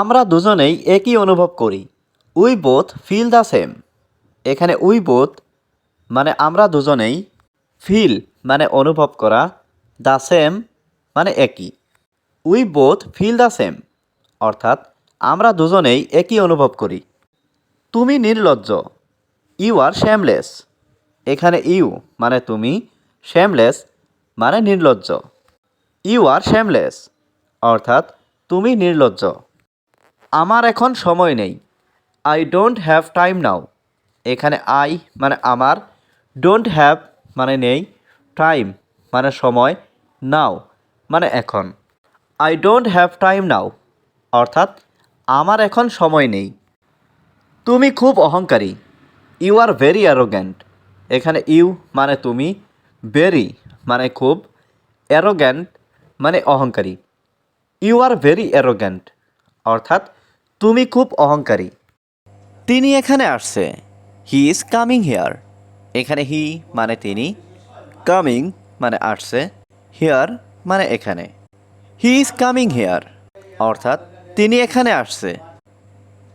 আমরা দুজনেই একই অনুভব করি। We both feel the same. এখানে উই বোথ মানে আমরা দুজনেই ফিল মানে অনুভব করা, দ্য সেম মানে একই। We both feel the same, অর্থাৎ আমরা দুজনেই একই অনুভব করি। তুমি নির্লজ্জ, ইউ আর শ্যামলেস। এখানে ইউ মানে তুমি, শ্যামলেস মানে নির্লজ্জ। ইউ আর শ্যামলেস, অর্থাৎ তুমি নির্লজ্জ। আমার এখন সময় নেই। I don't have time now এখানে আই মানে আমার। ডোন্ট হ্যাভ মানে নেই। টাইম মানে সময়। নাও মানে এখন। I don't have time now অর্থাৎ আমার এখন সময় নেই। তুমি খুব অহংকারী। ইউ আর ভেরি অ্যারোগ্যান্ট এখানে ইউ মানে তুমি। ভেরি মানে খুব। অ্যারোগ্যান্ট মানে অহংকারী। ইউ আর ভেরি অ্যারোগ্যান্ট অর্থাৎ তুমি খুব অহংকারী। তিনি এখানে আসছে। হি ইজ কামিং হেয়ার এখানে হি মানে তিনি। কামিং মানে আসছে। হেয়ার মানে এখানে। হি ইজ কামিং হেয়ার অর্থাৎ তিনি এখানে আসছে।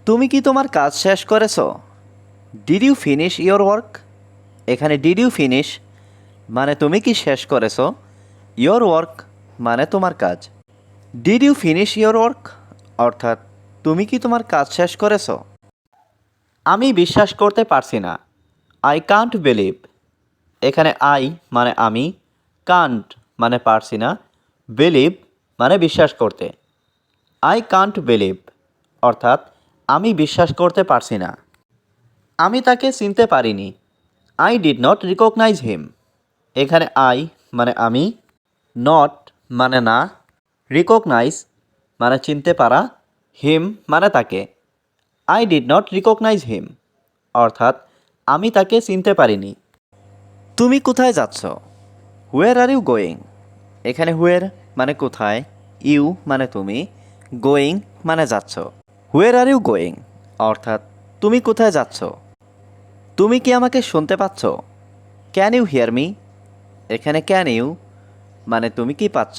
তুমি কি তোমার কাজ শেষ করেছ? Did you finish your work এখানে ডিড ইউ ফিনিশ মানে তুমি কি শেষ করেছ? ইয়োর ওয়ার্ক মানে তোমার কাজ। Did you finish your work অর্থাৎ তুমি কি তোমার কাজ শেষ করেছ? আমি বিশ্বাস করতে পারছি না। আই কান্ট বিলিভ এখানে আই মানে আমি কান্ট মানে পারছি না। বিলিভ মানে বিশ্বাস করতে। আই কান্ট বিলিভ অর্থাৎ, আমি বিশ্বাস করতে পারছি না। আমি তাকে চিনতে পারিনি। I did not recognise him এখানে আই মানে আমি নট মানে না। রিকগনাইজ মানে চিনতে পারা হিম মানে তাকে। I did not recognise him অর্থাৎ, আমি তাকে চিনতে পারিনি। তুমি কোথায় যাচ্ছ? হুয়ের আর ইউ গোয়িং এখানে হুয়ের মানে কোথায় ইউ মানে তুমি গোয়িং মানে যাচ্ছ। হুয়ের আর ইউ গোয়িং অর্থাৎ, তুমি কোথায় যাচ্ছ? তুমি কি আমাকে শুনতে পাচ্ছ? ক্যান ইউ হিয়ার মি এখানে ক্যান ইউ মানে তুমি কি পাচ্ছ?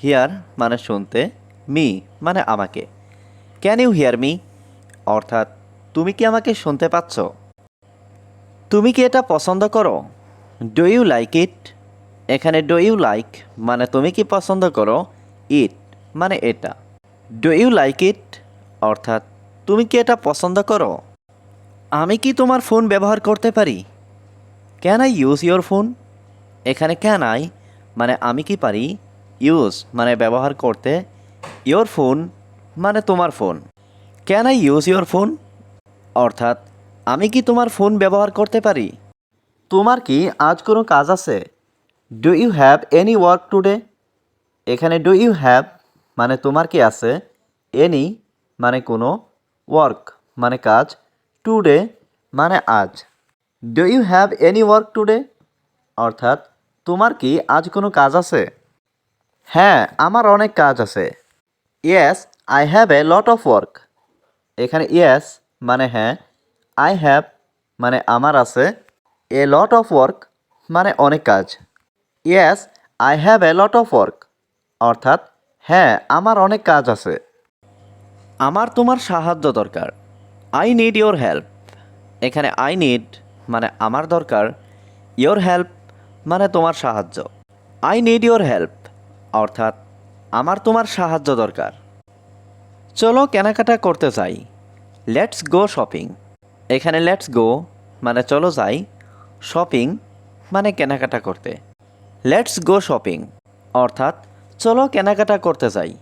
হিয়ার মানে শুনতে মি মানে আমাকে। ক্যান ইউ হিয়ার মি অর্থাৎ, তুমি কি আমাকে শুনতে পাচ্ছ? তুমি কি এটা পছন্দ করো? ডু ইউ লাইক ইট এখানে ডু ইউ লাইক মানে তুমি কি পছন্দ করো? ইট মানে এটা। ডু ইউ লাইক ইট অর্থাৎ, তুমি কি এটা পছন্দ করো? আমি কি তোমার ফোন ব্যবহার করতে পারি? Can I use your phone এখানে ক্যান আই মানে আমি কি পারি? ইউজ মানে ব্যবহার করতে। ইয়োর ফোন মানে তোমার phone. Can I use your phone অর্থাৎ, আমি কি তোমার ফোন ব্যবহার করতে পারি? তোমার কি আজ কোনো কাজ আছে? Do you have any work today এখানে ডু ইউ হ্যাভ মানে তোমার কি আছে? এনি মানে কোনো ওয়ার্ক মানে কাজ। টুডে মানে আজ। Do you have any work today অর্থাৎ, তোমার কি আজ কোনো কাজ আছে? হ্যাঁ আমার অনেক কাজ আছে। Yes I have a lot of work এখানে ইয়েস মানে হ্যাঁ আই হ্যাভ মানে আমার আছে এ লট অফ ওয়ার্ক মানে অনেক কাজ। Yes I have a lot of work অর্থাৎ হ্যাঁ আমার অনেক কাজ আছে। আমার তোমার সাহায্য দরকার। আই নিড ইয়োর হেল্প এখানে আই নিড মানে আমার দরকার ইয়োর হেল্প মানে তোমার সাহায্য। আই নিড ইয়োর হেল্প অর্থাৎ আমার তোমার সাহায্য দরকার। চলো কেনাকাটা করতে যাই। লেটস গো শপিং এখানে লেটস গো মানে চলো যাই। শপিং মানে কেনাকাটা করতে। লেটস গো শপিং অর্থাৎ চলো কেনাকাটা করতে যাই।